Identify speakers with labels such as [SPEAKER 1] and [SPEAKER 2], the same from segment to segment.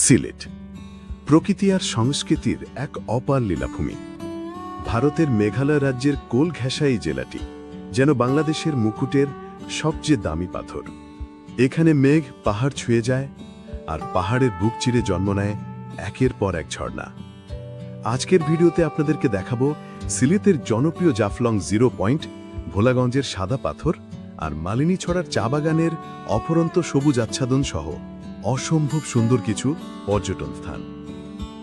[SPEAKER 1] সিলেট। প্রকৃতি আর সংস্কৃতির এক অপার লীলাভূমি। ভারতের মেঘালয় রাজ্যের কোল ঘেঁষা এই জেলাটি, যেন বাংলাদেশের মুকুটের সবচেয়ে দামি পাথর। এখানে মেঘ পাহাড় ছুঁয়ে যায়, আর পাহাড়ের বুক চিরে জন্ম নেয় একের পর এক ঝর্ণা। আজকের ভিডিওতে আপনাদেরকে দেখাবো সিলেটের জনপ্রিয় জাফলং জিরো পয়েন্ট, ভোলাগঞ্জের সাদা পাথর আর মালিনী ছড়ার চা বাগানের অপরন্ত সবুজ আচ্ছাদন সহ। অসম্ভব সুন্দর কিছু পর্যটন স্থান।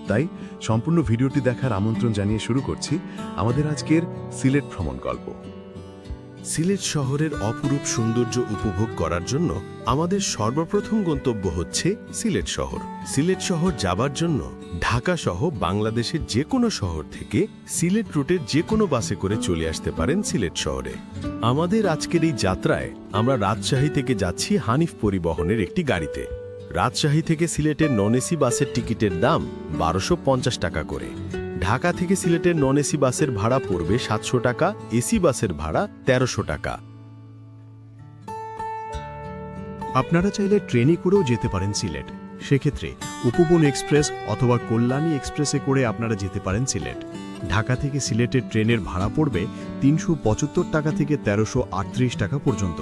[SPEAKER 1] তাই সম্পূর্ণ ভিডিওটি দেখার আমন্ত্রণ জানিয়ে শুরু করছি আমাদের আজকের সিলেট ভ্রমণ গল্প।
[SPEAKER 2] সিলেট শহরের অপরূপ সৌন্দর্য উপভোগ করার জন্য আমাদের সর্বপ্রথম গন্তব্য হচ্ছে সিলেট শহর। সিলেট শহর যাবার জন্য ঢাকা সহ বাংলাদেশের যে কোনো শহর থেকে সিলেট রুটের যে কোনো বাসে করে চলে আসতে পারেন সিলেট শহরে। আমাদের আজকের এই যাত্রায় আমরা রাজশাহী থেকে যাচ্ছি হানিফ পরিবহনের একটি গাড়িতে। রাজশাহী থেকে সিলেটের নন এসি বাসের টিকিটের দাম বারোশো টাকা করে। ঢাকা থেকে সিলেটের নন এসি বাসের ভাড়া পড়বে সাতশো টাকা, এসি বাসের ভাড়া তেরোশো টাকা।
[SPEAKER 3] আপনারা চাইলে ট্রেনে করেও যেতে পারেন সিলেট। সেক্ষেত্রে উপবন এক্সপ্রেস অথবা কল্যাণী এক্সপ্রেসে করে আপনারা যেতে পারেন সিলেট। ঢাকা থেকে সিলেটের ট্রেনের ভাড়া পড়বে তিনশো পঁচাত্তর টাকা থেকে তেরোশো টাকা পর্যন্ত।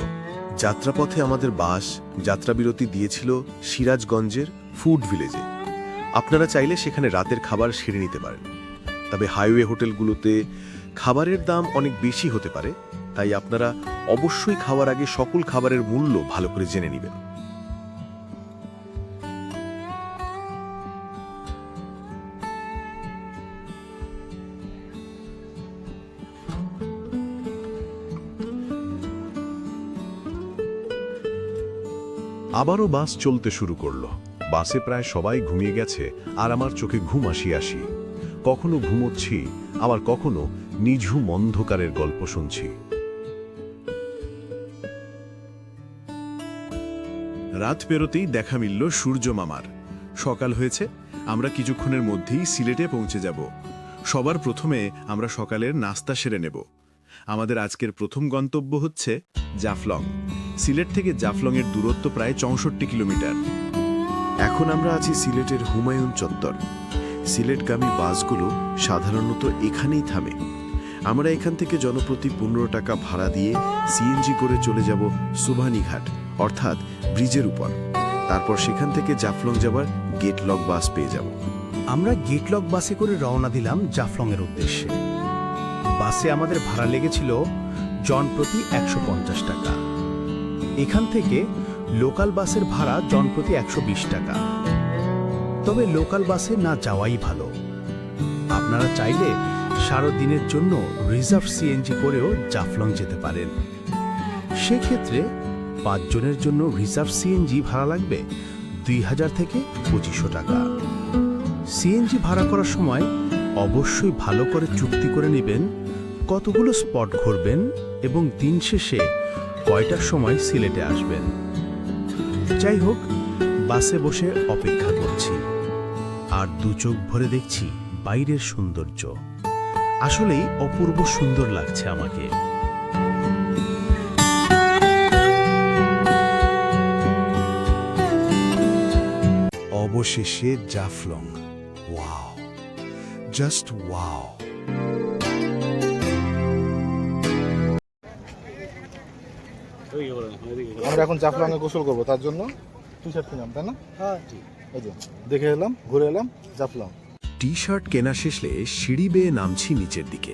[SPEAKER 1] যাত্রাপথে আমাদের বাস যাত্রাবিরতি দিয়েছিল সিরাজগঞ্জের ফুড ভিলেজে। আপনারা চাইলে সেখানে রাতের খাবার সেরে নিতে পারেন। তবে হাইওয়ে হোটেলগুলোতে খাবারের দাম অনেক বেশি হতে পারে, তাই আপনারা অবশ্যই খাওয়ার আগে সকল খাবারের মূল্য ভালো করে জেনে নেবেন। আবারও বাস চলতে শুরু করল। বাসে প্রায় সবাই ঘুমিয়ে গেছে আর আমার চোখে ঘুম আসি আসি। কখনো ঘুমোচ্ছি, আবার কখনো নিঝুম অন্ধকারের গল্প শুনছি। রাত পেরোতেই দেখা মিলল সূর্য মামার। সকাল হয়েছে, আমরা কিছুক্ষণের মধ্যেই সিলেটে পৌঁছে যাব। সবার প্রথমে আমরা সকালের নাস্তা সেরে নেব। আমাদের আজকের প্রথম গন্তব্য হচ্ছে জাফলং। সিলেট থেকে জাফলংয়ের দূরত্ব প্রায় চৌষট্টি কিলোমিটার। এখন আমরা আছি সিলেটের হুমায়ুন চত্বর। সিলেটগামী বাসগুলো সাধারণত এখানেই থামে। আমরা এখান থেকে জনপ্রতি পনেরো টাকা ভাড়া দিয়ে সিএনজি করে চলে যাব সুবানীঘাট, অর্থাৎ ব্রিজের উপর। তারপর সেখান থেকে জাফলং যাবার গেটলক বাস পেয়ে যাব।
[SPEAKER 3] আমরা গেটলক বাসে করে রওনা দিলাম জাফলংয়ের উদ্দেশ্যে। বাসে আমাদের ভাড়া লেগেছিল জন প্রতি একশো পঞ্চাশ টাকা। এখান থেকে লোকাল বাসের ভাড়া জন প্রতি একশো বিশ টাকা। তবে লোকাল বাসে না যাওয়াই ভালো। আপনারা চাইলে সারা দিনের জন্য রিজার্ভ সিএনজি করেও জাফলং যেতে পারেন। সেক্ষেত্রে পাঁচজনের জন্য রিজার্ভ সিএনজি ভাড়া লাগবে দুই হাজার থেকে পঁচিশশো টাকা। সিএনজি ভাড়া করার সময় অবশ্যই ভালো করে চুক্তি করে নেবেন, কতগুলো স্পট ঘুরবেন এবং দিন শেষে কয়টার সময় সিলেটে আসবেন। যাই হোক, বাসে বসে অপেক্ষা করছি। আর দু চোখ ভরে দেখছি বাইরের সৌন্দর্য। আসলেই অপূর্ব সুন্দর লাগছে আমাকে।
[SPEAKER 1] অবশেষে জাফলং। জাস্ট ওয়াও
[SPEAKER 4] আমরা এখন জাফলংয়ে গোসল করব তার জন্য টি শার্ট কিনলাম তাই না? হ্যাঁ। এই যে দেখে এলাম ঘুরে এলাম জাফলং।
[SPEAKER 1] টি শার্ট কেনা শেষলে সিঁড়ি বেয়ে নামছি নিচের দিকে।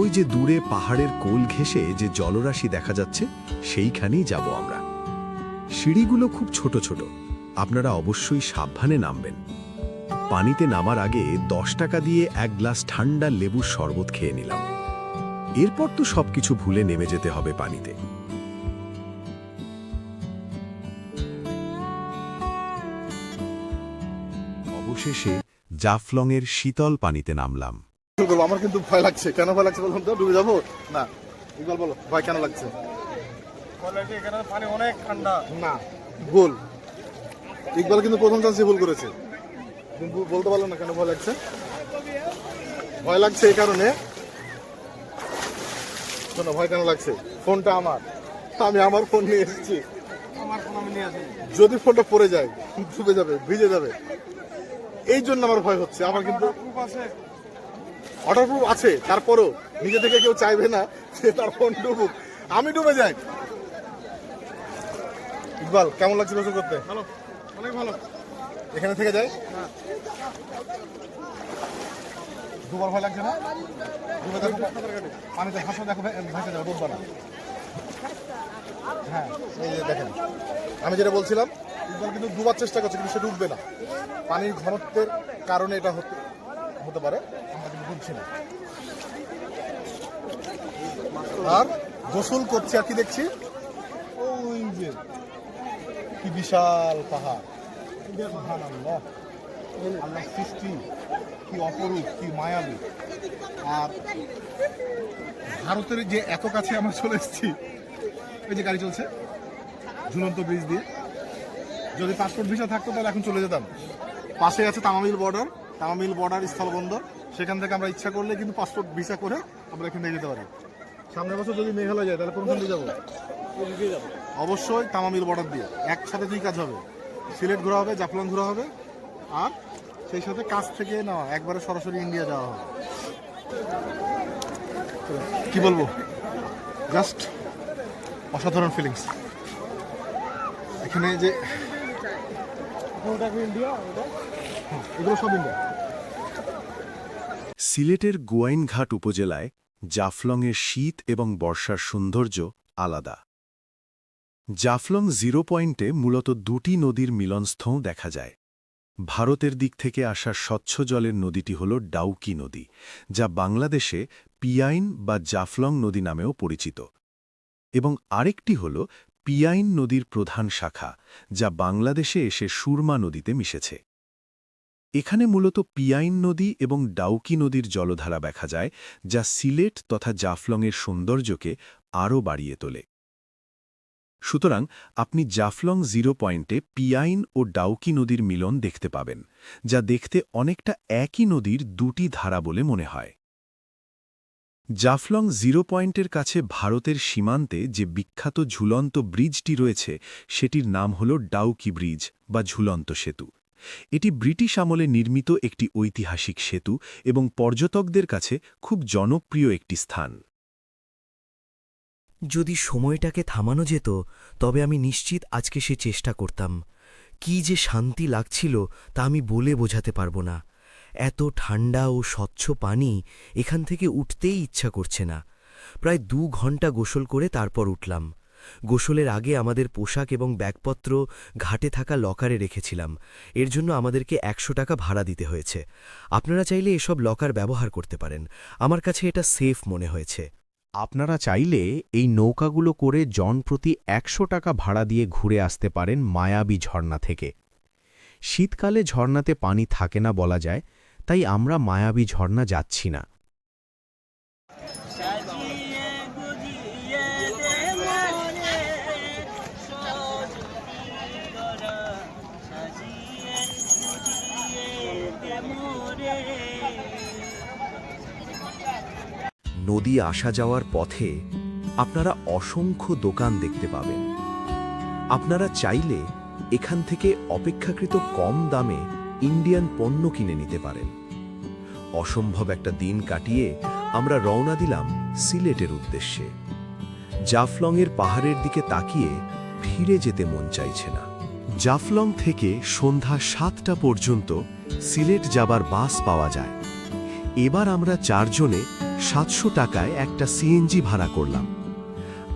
[SPEAKER 1] ওই যে দূরে পাহাড়ের কোল ঘেঁষে যে জলরাশি দেখা যাচ্ছে সেইখানেই যাব আমরা। সিঁড়িগুলো খুব ছোট ছোট। আপনারা অবশ্যই সাবধানে নামবেন। পানিতে নামার আগে দশ টাকা দিয়ে এক গ্লাস ঠান্ডা লেবুর শরবত খেয়ে নিলাম। এরপর তো সবকিছু ভুলে নেমে যেতে হবে পানিতে। অবশেষে জাফলংয়ের শীতল পানিতে নামলাম।
[SPEAKER 4] আমার কিন্তু ভয় লাগছে। কেন ভয় লাগছে বলুন তো? ডুবে যাব? না। ইকবাল বলো ভয় কেন লাগছে?
[SPEAKER 5] এখানে পানি অনেক ঠান্ডা।
[SPEAKER 4] না ভুল। ইকবাল কিন্তু প্রথম চান্সে ভুল করেছে। কিন্তু বলতে পারল না কেন ভয় লাগছে? ভয় লাগছে এই কারণে। শোনো ভয় কেন লাগছে? ফোনটা আমার। আমি আমার ফোন নিয়ে এসেছি। যদি ফোনটা পড়ে যায় ডুবে যাবে ভিজে যাবে। এই জন্য আমার ভয় হচ্ছে। আমার কিন্তু ওয়াটারপ্রুফ আছে। তারপরেও নিজে থেকে কেউ চাইবে না সে তার ফোন ডুবুক। আমি ডুবে যাই। ইকবাল কেমন লাগছে গোসল করতে
[SPEAKER 5] ভালো। অনেক ভালো।
[SPEAKER 4] এখানে থেকে যাই? দুবার ভয় লাগছে না? পানিতে হাসো, দেখো ভেসে যাবে ডুববা না। হ্যাঁ এই যে দেখেন, আমি যেটা বলছিলাম ইকবাল কিন্তু ডুবার চেষ্টা করছে, কিন্তু সে ডুববে না। পানির ঘনত্বের কারণে এটা হতে হতে পারে, আমরা কিন্তু ডুবছি না। আর গোসল করছি, আর কি দেখছি? ওই যে, কি বিশাল পাহাড়। আল্লাহ সৃষ্টি কি অপরূপ কি মায়াবী আর ভারতের যে এত কাছে আমরা চলে এসেছি এই যে গাড়ি চলছে ঝুলন্ত ব্রিজ দিয়ে। যদি পাসপোর্ট ভিসা থাকতো তাহলে এখন চলে যেতাম। পাশে আছে তামামিল বর্ডার তামামিল বর্ডার স্থলবন্দর। সেখান থেকে আমরা ইচ্ছা করলে কিন্তু পাসপোর্ট ভিসা করে আমরা এখান থেকে যেতে পারি। সামনের বছর যদি মেঘালয় যায় তাহলে কোনখান দিয়ে যাব? অবশ্যই তামামিল বর্ডার দিয়ে। একসাথে দুই কাজ হবে? সিলেট ঘোরা হবে, জাফলং ঘোরা হবে, আর সেই সাথে কাছ থেকে নেওয়া, একবারে সরাসরি ইন্ডিয়া যাওয়া হবে। কি বলব? জাস্ট অসাধারণ ফিলিংস এখানে যে
[SPEAKER 5] ইন্ডিয়া।
[SPEAKER 1] সিলেটের গোয়াইনঘাট উপজেলায় জাফলংয়ের শীত এবং বর্ষার সৌন্দর্য আলাদা। জাফলং জিরো পয়েন্টে মূলত দুটি নদীর মিলনস্থও দেখা যায়। ভারতের দিক থেকে আসা স্বচ্ছ জলের নদীটি হল ডাউকি নদী, যা বাংলাদেশে পিয়াইন বা জাফলং নদী নামেও পরিচিত। এবং আরেকটি হল পিয়াইন নদীর প্রধান শাখা, যা বাংলাদেশে এসে সুরমা নদীতে মিশেছে। এখানে মূলত পিয়াইন নদী এবং ডাউকি নদীর জলধারা দেখা যায়, যা সিলেট তথা জাফলংয়ের সৌন্দর্যকে আরও বাড়িয়ে তোলে। সুতরাং আপনি জাফলং জিরো পয়েন্টে পিয়াইন ও ডাউকি নদীর মিলন দেখতে পাবেন, যা দেখতে অনেকটা একই নদীর দুটি ধারা বলে মনে হয়। জাফলং জিরো পয়েন্টের কাছে ভারতের সীমান্তে যে বিখ্যাত ঝুলন্ত ব্রিজটি রয়েছে, সেটির নাম হল ডাউকি ব্রিজ বা ঝুলন্ত সেতু। এটি ব্রিটিশ আমলে নির্মিত একটি ঐতিহাসিক সেতু এবং পর্যটকদের কাছে খুব জনপ্রিয় একটি স্থান।
[SPEAKER 6] যদি সময়টাকে থামানো যেত, তবে আমি নিশ্চিত আজকে সে চেষ্টা করতাম। কি যে শান্তি লাগছিল তা আমি বলে বোঝাতে পারব না। এত ঠান্ডা ও স্বচ্ছ পানি এখান থেকে উঠতেই ইচ্ছা করছে না। প্রায় দু ঘণ্টা গোসল করে তারপর উঠলাম। গোসলের আগে আমাদের পোশাক এবং ব্যাগপত্র ঘাটে থাকা লকারে রেখেছিলাম। এর জন্য আমাদেরকে একশো টাকা ভাড়া দিতে হয়েছে। আপনারা চাইলে এসব লকার ব্যবহার করতে পারেন। আমার কাছে এটা সেফ মনে হয়েছে।
[SPEAKER 3] আপনারা চাইলে এই নৌকাগুলো করে জন প্রতি একশো টাকা ভাড়া দিয়ে ঘুরে আসতে পারেন মায়াবী ঝর্ণা থেকে। শীতকালে ঝর্ণাতে পানি থাকে না বলা যায়, তাই আমরা মায়াবী ঝর্ণা যাচ্ছি না।
[SPEAKER 6] নদী আসা যাওয়ার পথে আপনারা অসংখ্য দোকান দেখতে পাবেন। আপনারা চাইলে এখান থেকে অপেক্ষাকৃত কম দামে ইন্ডিয়ান পণ্য কিনে নিতে পারেন। অসম্ভব একটা দিন কাটিয়ে আমরা রওনা দিলাম সিলেটের উদ্দেশ্যে। জাফলংয়ের পাহাড়ের দিকে তাকিয়ে ফিরে যেতে মন চাইছে না।
[SPEAKER 1] জাফলং থেকে সন্ধ্যা সাতটা পর্যন্ত সিলেট যাবার বাস পাওয়া যায়। এবার আমরা চারজনে সাতশো টাকায় একটা সিএনজি ভাড়া করলাম।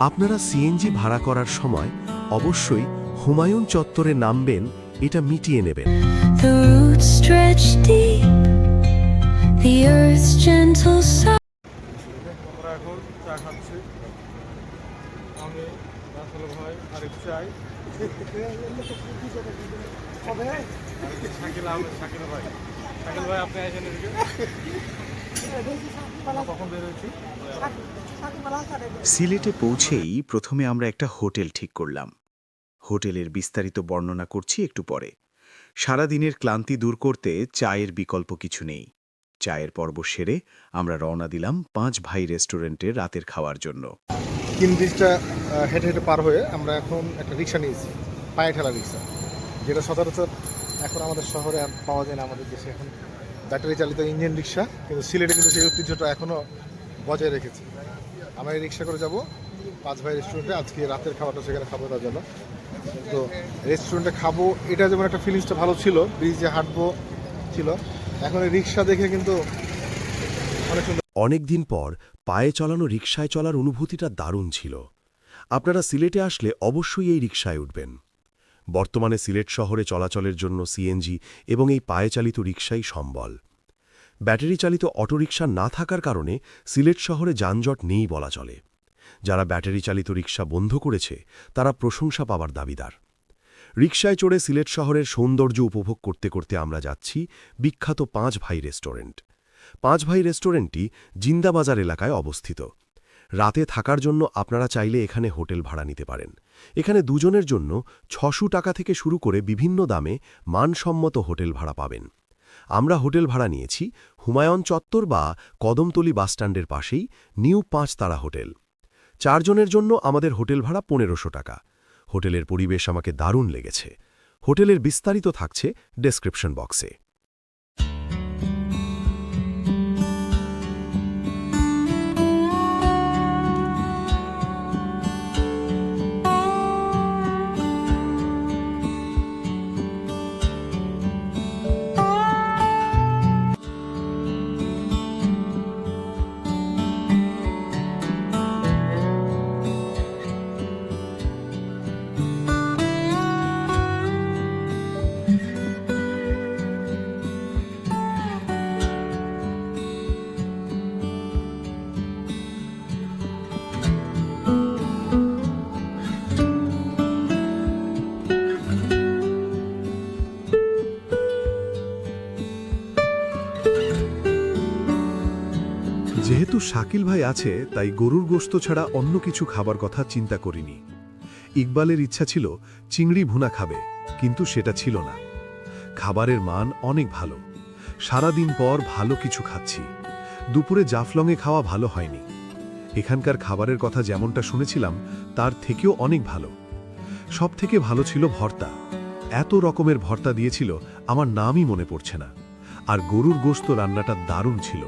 [SPEAKER 1] আপনারা সিএনজি ভাড়া করার সময় অবশ্যই হুমায়ুন চত্বরে নামবেন এটা মিটিয়ে নেবেন।
[SPEAKER 7] The roots stretch deep, the earth's gentle sigh.
[SPEAKER 5] আমরা এখন চা খাচ্ছি। আমি রাসেল ভাই আরিফ চাই। শাকিল আহমেদ শাকিল ভাই। শাকিল ভাই আপনি আসেন এদিকে।
[SPEAKER 8] সিলেটে পৌঁছেই প্রথমে আমরা একটা হোটেল ঠিক করলাম। হোটেলের বিস্তারিত বর্ণনা করছি একটু পরে। সারাদিনের ক্লান্তি দূর করতে চায়ের বিকল্প কিছু নেই। চায়ের পর্ব সেরে আমরা রওনা দিলাম পাঁচ ভাই রেস্টুরেন্টে রাতের খাওয়ার জন্য।
[SPEAKER 4] তিন ব্রিজটা হেঁটে হেঁটে পার হয়ে আমরা এখন একটা রিক্সা নিয়েছি। পায়ে ঠেলা রিক্সা। যেটা সচরাচর এখন আমাদের শহরে আর পাওয়া যায় না আমাদের দেশে এখন। ব্যাটারি চালিত ইঞ্জিন রিক্সা, কিন্তু সিলেটে কিন্তু সেই ঐতিহ্যটা এখনও বজায় রেখেছে। আমরা এই রিক্সা করে যাব, পাঁচ ভাই রেস্টুরেন্টে আজকে রাতের খাবারটা সেখানে খাব তার জন্য। তো রেস্টুরেন্টে খাব, এটা যেমন একটা ফিলিংসটা ভালো ছিল ব্রিজে হাঁটবো ছিল। এখন এই রিক্সা দেখে কিন্তু অনেক সুন্দর
[SPEAKER 1] অনেক দিন পর পায়ে চালানো রিক্সায় চলার অনুভূতিটা দারুণ ছিল। আপনারা সিলেটে আসলে অবশ্যই এই রিকশায় উঠবেন। বর্তমানে সিলেট শহরে চলাচলের জন্য সিএনজি এবং এই পায়ে চালিত রিকশাই সম্বল। ব্যাটারি চালিত অটোরিকশা না থাকার কারণে সিলেট শহরে যানজট নেই বলা চলে। যারা ব্যাটারি চালিত রিকশা বন্ধ করেছে, তারা প্রশংসা পাবার দাবিদার। রিকশায় চড়ে সিলেট শহরের সৌন্দর্য উপভোগ করতে করতে আমরা যাচ্ছি বিখ্যাত পাঁচ ভাই রেস্টুরেন্ট। পাঁচ ভাই রেস্টুরেন্টটি জিন্দাবাজার এলাকায় অবস্থিত। রাতে থাকার জন্য আপনারা চাইলে এখানে হোটেল ভাড়া নিতে পারেন। এখানে দুজনের জন্য ছশো টাকা থেকে শুরু করে বিভিন্ন দামে মানসম্মত হোটেল ভাড়া পাবেন। আমরা হোটেল ভাড়া নিয়েছি হুমায়ুন চত্বর বা কদমতলি বাসস্ট্যান্ডের পাশেই নিউ পাঁচতারা হোটেল। চারজনের জন্য আমাদের হোটেল ভাড়া পনেরোশো টাকা। হোটেলের পরিবেশ আমাকে দারুণ লেগেছে। হোটেলের বিস্তারিত থাকছে ডেসক্রিপশন বক্সে।
[SPEAKER 9] শাকিল ভাই আছে, তাই গরুর গোস্ত ছাড়া অন্য কিছু খাবার কথা চিন্তা করিনি। ইকবালের ইচ্ছা ছিল, চিংড়ি ভুনা খাবে, কিন্তু সেটা ছিল না। খাবারের মান অনেক ভালো। সারাদিন পর ভালো কিছু খাচ্ছি। দুপুরে জাফলংয়ে খাওয়া ভালো হয়নি। এখানকার খাবারের কথা যেমনটা শুনেছিলাম, তার থেকেও অনেক ভালো। সব থেকে ভালো ছিল ভর্তা। এত রকমের ভর্তা দিয়েছিল, আমার নামই মনে পড়ছে না। আর গরুর গোস্ত রান্নাটা দারুণ ছিল।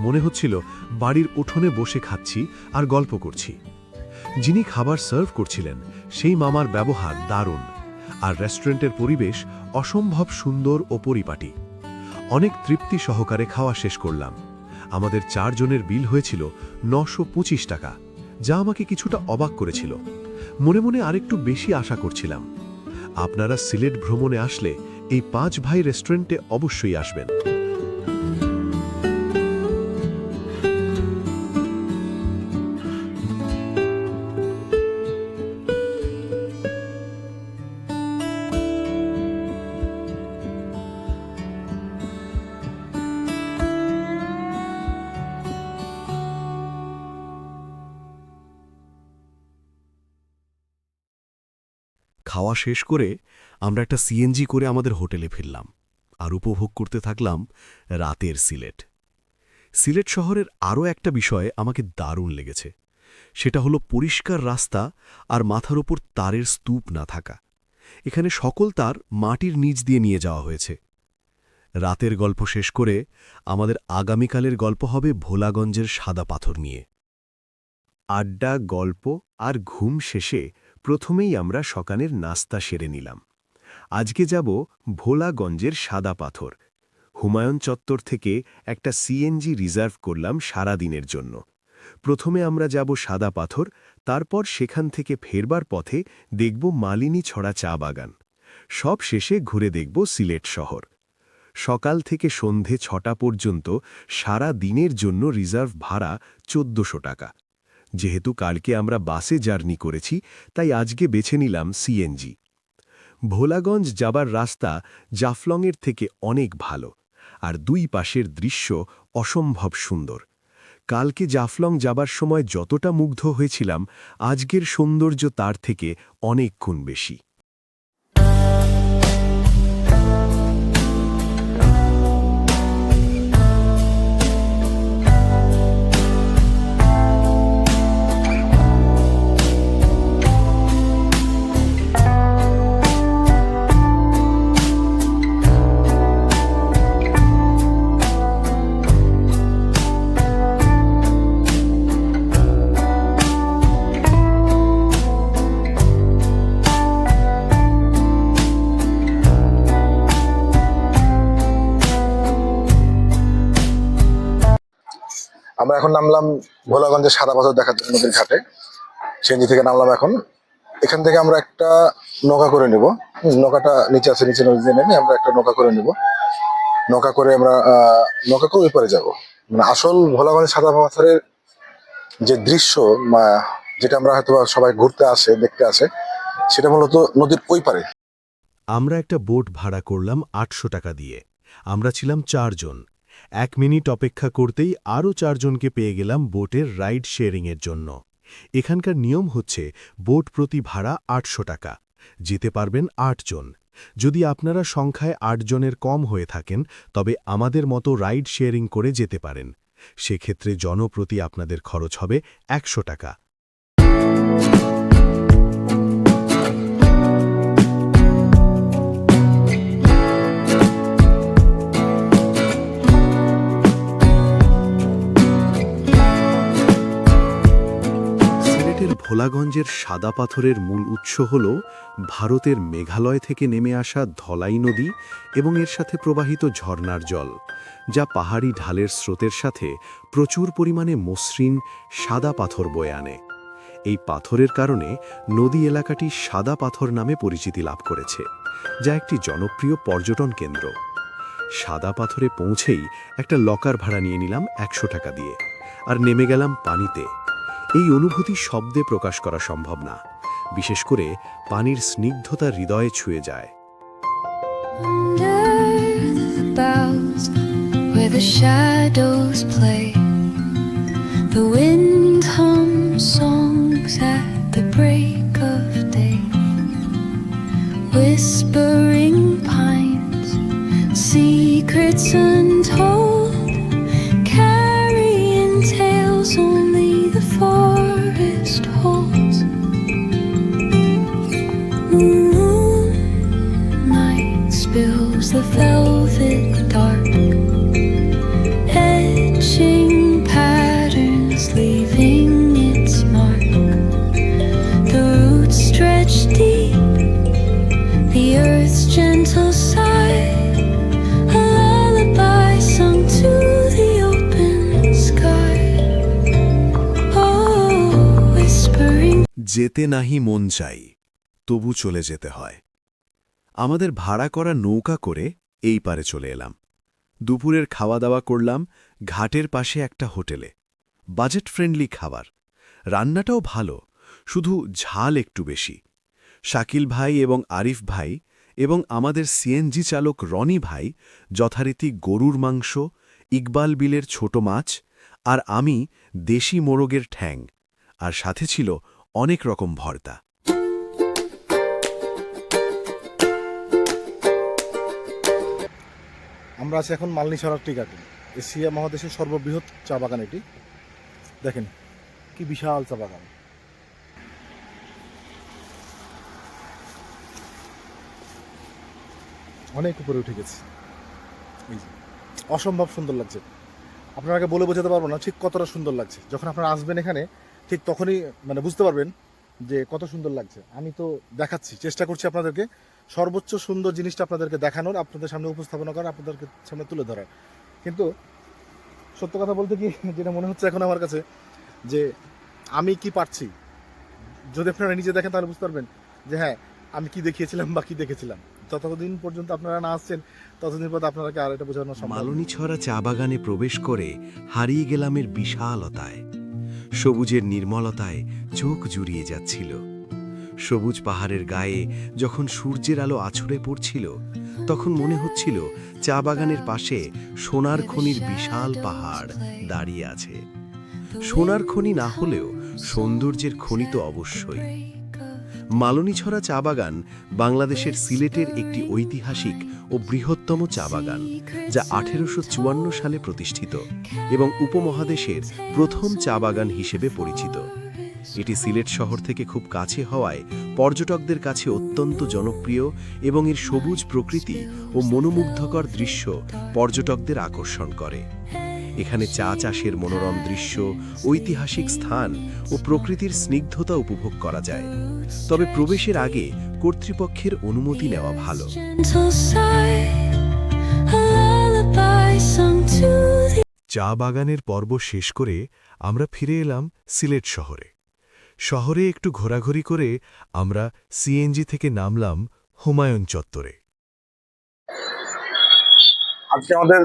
[SPEAKER 9] মনে হচ্ছিল বাড়ির উঠোনে বসে খাচ্ছি আর গল্প করছি। যিনি খাবার সার্ভ করছিলেন, সেই মামার ব্যবহার দারুণ আর রেস্টুরেন্টের পরিবেশ অসম্ভব সুন্দর ও পরিপাটি। অনেক তৃপ্তি সহকারে খাওয়া শেষ করলাম। আমাদের চারজনের বিল হয়েছিল নশো টাকা, যা আমাকে কিছুটা অবাক করেছিল। মনে মনে আরেকটু বেশি আশা করছিলাম। আপনারা সিলেট ভ্রমণে আসলে এই পাঁচ ভাই রেস্টুরেন্টে অবশ্যই আসবেন।
[SPEAKER 1] খাওয়া শেষ করে আমরা একটা সিএনজি করে আমাদের হোটেলে ফিরলাম আর উপভোগ করতে থাকলাম রাতের সিলেট। সিলেট শহরের আরও একটা বিষয় আমাকে দারুণ লেগেছে। সেটা হলো পরিষ্কার রাস্তা আর মাথার ওপর তারের স্তূপ না থাকা। এখানে সকল তার মাটির নিচ দিয়ে নিয়ে যাওয়া হয়েছে। রাতের গল্প শেষ করে আমাদের আগামীকালের গল্প হবে ভোলাগঞ্জের সাদা পাথর নিয়ে। আড্ডা, গল্প আর ঘুম শেষে প্রথমেই আমরা সকালের নাস্তা সেরে নিলাম। আজকে যাব ভোলাগঞ্জের সাদা পাথর। হুমায়ুন চত্বর থেকে একটা সিএনজি রিজার্ভ করলাম সারা দিনের জন্য। প্রথমে আমরা যাব সাদা পাথর, তারপর সেখান থেকে ফেরবার পথে দেখব মালিনী ছড়া চা বাগান। সব শেষে ঘুরে দেখব সিলেট শহর। সকাল থেকে সন্ধে ছটা পর্যন্ত সারা দিনের জন্য রিজার্ভ ভাড়া চোদ্দশো টাকা। যেহেতু কালকে আমরা বাসে জার্নি করেছি, তাই আজকে বেছে নিলাম সিএনজি ভোলাগঞ্জ যাবার রাস্তা জাফলংয়ের থেকে অনেক ভালো, আর দুই পাশের দৃশ্য অসম্ভব সুন্দর। কালকে জাফলং যাবার সময় যতটা মুগ্ধ হয়েছিলাম, আজকের সৌন্দর্য তার থেকে অনেক গুণ বেশি।
[SPEAKER 4] আমরা এখন নামলাম ভোলাগঞ্জের সাদা পাথর দেখার জন্য নদীর ঘাটে। সেঞ্জি থেকে নামলাম এখন। এখান থেকে আমরা একটা নৌকা করে নিব। নৌকাটা নিচে আছে, নিচে নদীতে নেমে আমরা একটা নৌকা করে নিব। নৌকা করে আমরা নৌকা করে ওই পারে যাব। মানে আসল ভোলাগঞ্জের সাদা পাথরের যে দৃশ্য যেটা আমরা হয়তো সবাই ঘুরতে আসে, দেখতে আসে, সেটা মূলত নদীর ওই পারে।
[SPEAKER 1] আমরা একটা বোট ভাড়া করলাম আটশো টাকা দিয়ে। আমরা ছিলাম চারজন। এক মিনিট অপেক্ষা করতেই আরও চারজনকে পেয়ে গেলাম বোটের রাইড শেয়ারিংয়ের জন্য। এখানকার নিয়ম হচ্ছে বোট প্রতি ভাড়া আটশো টাকা, যেতে পারবেন আটজন। যদি আপনারা সংখ্যায় আটজনের কম হয়ে থাকেন, তবে আমাদের মতো রাইড শেয়ারিং করে যেতে পারেন। সেক্ষেত্রে জনপ্রতি আপনাদের খরচ হবে একশো টাকা। ভোলাগঞ্জের সাদা পাথরের মূল উৎস হল ভারতের মেঘালয় থেকে নেমে আসা ধলাই নদী এবং এর সাথে প্রবাহিত ঝর্ণার জল, যা পাহাড়ি ঢালের স্রোতের সাথে প্রচুর পরিমাণে মসৃণ সাদা পাথর বয়ে আনে। এই পাথরের কারণে নদী এলাকাটি সাদা পাথর নামে পরিচিতি লাভ করেছে, যা একটি জনপ্রিয় পর্যটন কেন্দ্র। সাদা পাথরে পৌঁছেই একটা লকার ভাড়া নিয়ে নিলাম একশো টাকা দিয়ে, আর নেমে গেলাম পানিতে। এই অনুভূতি শব্দে প্রকাশ করা সম্ভব না, বিশেষ করে পানির স্নিগ্ধতা হৃদয়ে ছুঁয়ে যায়।
[SPEAKER 7] Under the boughs where
[SPEAKER 1] যেতে নাহি মন চাই, তবু চলে যেতে হয়। আমাদের ভাড়া করা নৌকা করে এই পারে চলে এলাম। দুপুরের খাওয়া দাওয়া করলাম ঘাটের পাশে একটা হোটেলে। বাজেট ফ্রেন্ডলি খাবার। রান্নাটাও ভালো, শুধু ঝাল একটু বেশি। শাকিল ভাই এবং আরিফ ভাই এবং আমাদের সিএনজি চালক রনি ভাই যথারীতি গরুর মাংস, ইকবাল বিলের ছোট মাছ আর আমি দেশি মোরগের ঠ্যাং। আর সাথে ছিল অনেক রকম ভর্তা।
[SPEAKER 4] আমরা আছি এখন মালনী ছড়ার টি এশিয়া মহাদেশের সর্ববৃহৎ চা বাগান এটি। দেখেন, কি বিশাল চা বাগান। অনেক উপরে উঠে গেছে। অসম্ভব সুন্দর লাগছে। আপনাকে বলে বোঝাতে পারব না ঠিক কতটা সুন্দর লাগছে। যখন আপনারা আসবেন এখানে ঠিক তখনই মানে বুঝতে পারবেন যে কত সুন্দর লাগছে। আমি তো দেখাচ্ছি চেষ্টা করছি আপনাদেরকে সর্বোচ্চ সুন্দর জিনিসটা আপনাদেরকে দেখানোর আপনাদের সামনে উপস্থাপনা করার আপনাদেরকে সামনে তুলে ধরার। কিন্তু সত্য কথা বলতে কি যেটা মনে হচ্ছে এখন আমার কাছে যে আমি কি পারছি? যদি আপনারা নিজে দেখেন তাহলে বুঝতে পারবেন যে হ্যাঁ আমি কি দেখিয়েছিলাম বা কি দেখেছিলাম। যতদিন পর্যন্ত আপনারা না আসছেন ততদিন পর্যন্ত আপনারাকে আর এটা বোঝানো সম্ভব না।
[SPEAKER 1] মালনীছড়া চা বাগানে প্রবেশ করে হারিয়ে গেলামের বিশালতায়। সবুজের নির্মলতায় চোখ জুড়িয়ে যাচ্ছিল। সবুজ পাহাড়ের গায়ে যখন সূর্যের আলো আছড়ে পড়ছিল, তখন মনে হচ্ছিল চা বাগানের পাশে সোনার খনির বিশাল পাহাড় দাঁড়িয়ে আছে। সোনার খনি না হলেও সৌন্দর্যের খনি তো অবশ্যই। মালনীছড়া চা বাগান বাংলাদেশের সিলেটের একটি ঐতিহাসিক ও বৃহত্তম চা বাগান, যা আঠেরোশো চুয়ান্ন সালে প্রতিষ্ঠিত এবং উপমহাদেশের প্রথম চা বাগান হিসেবে পরিচিত। এটি সিলেট শহর থেকে খুব কাছে হওয়ায় পর্যটকদের কাছে অত্যন্ত জনপ্রিয় এবং এর সবুজ প্রকৃতি ও মনোমুগ্ধকর দৃশ্য পর্যটকদের আকর্ষণ করে। এখানে চা চাষের মনোরম দৃশ্য, ঐতিহাসিক স্থান ও প্রকৃতির স্নিগ্ধতা উপভোগ করা যায়। তবে প্রবেশের আগে কর্তৃপক্ষের অনুমতি নেওয়া ভালো।
[SPEAKER 10] চা বাগানের পর্ব শেষ করে আমরা ফিরে এলাম সিলেট শহরে। শহরে একটু ঘোরাঘুরি করে আমরা সিএনজি থেকে নামলাম হুমায়ুন চত্বরে।
[SPEAKER 11] আজকে আমাদের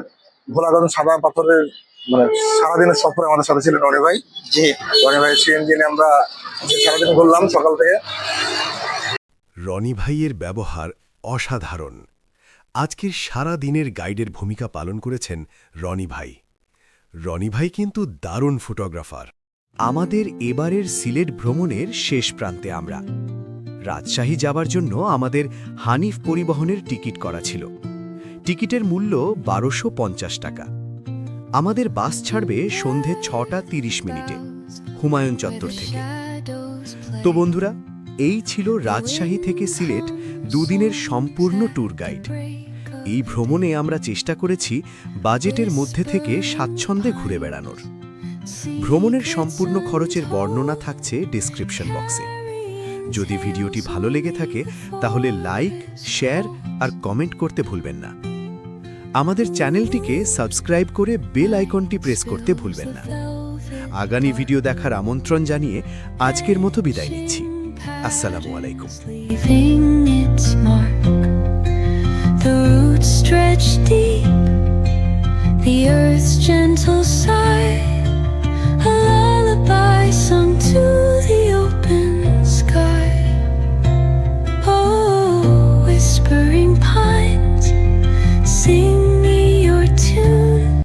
[SPEAKER 11] ভোলাগঞ্জ সাদা পাথরের মানে সারাদিনের সফরে আমাদের সাথে ছিলেন রনি ভাই। জি। রনি ভাই সিএনজি নিয়ে আমরা সারাদিন ঘুরলাম সকাল থেকে।
[SPEAKER 10] রনি ভাইয়ের ব্যবহার অসাধারণ। আজকের সারা দিনের গাইডের ভূমিকা পালন করেছেন রনি ভাই। রনি ভাই কিন্তু দারুণ ফটোগ্রাফার।
[SPEAKER 1] আমাদের এবারের সিলেট ভ্রমণের শেষ প্রান্তে আমরা। রাজশাহী যাবার জন্য আমাদের হানিফ পরিবহনের টিকিট করা ছিল। টিকিটের মূল্য বারোশো টাকা। আমাদের বাস ছাড়বে সন্ধে ছটা তিরিশ মিনিটে, হুমায়ুন চত্বর থেকে। তো বন্ধুরা, এই ছিল রাজশাহী থেকে সিলেট দুদিনের সম্পূর্ণ ট্যুর গাইড। এই ভ্রমণে আমরা চেষ্টা করেছি বাজেটের মধ্যে থেকে স্বাচ্ছন্দ্যে ঘুরে বেড়ানোর। ভ্রমণের সম্পূর্ণ খরচের বর্ণনা থাকছে ডেসক্রিপশন বক্সে যদি ভিডিওটি ভালো লেগে থাকে, তাহলে লাইক শেয়ার আর কমেন্ট করতে ভুলবেন না। আমাদের চ্যানেলটিকে সাবস্ক্রাইব করে বেল আইকনটি প্রেস করতে ভুলবেন না আগামী ভিডিও দেখার আমন্ত্রণ জানিয়ে আজকের মতো বিদায় নিচ্ছি আসসালামু আলাইকুম
[SPEAKER 7] The earth's gentle sigh, a lullaby sung to the open sky. Oh.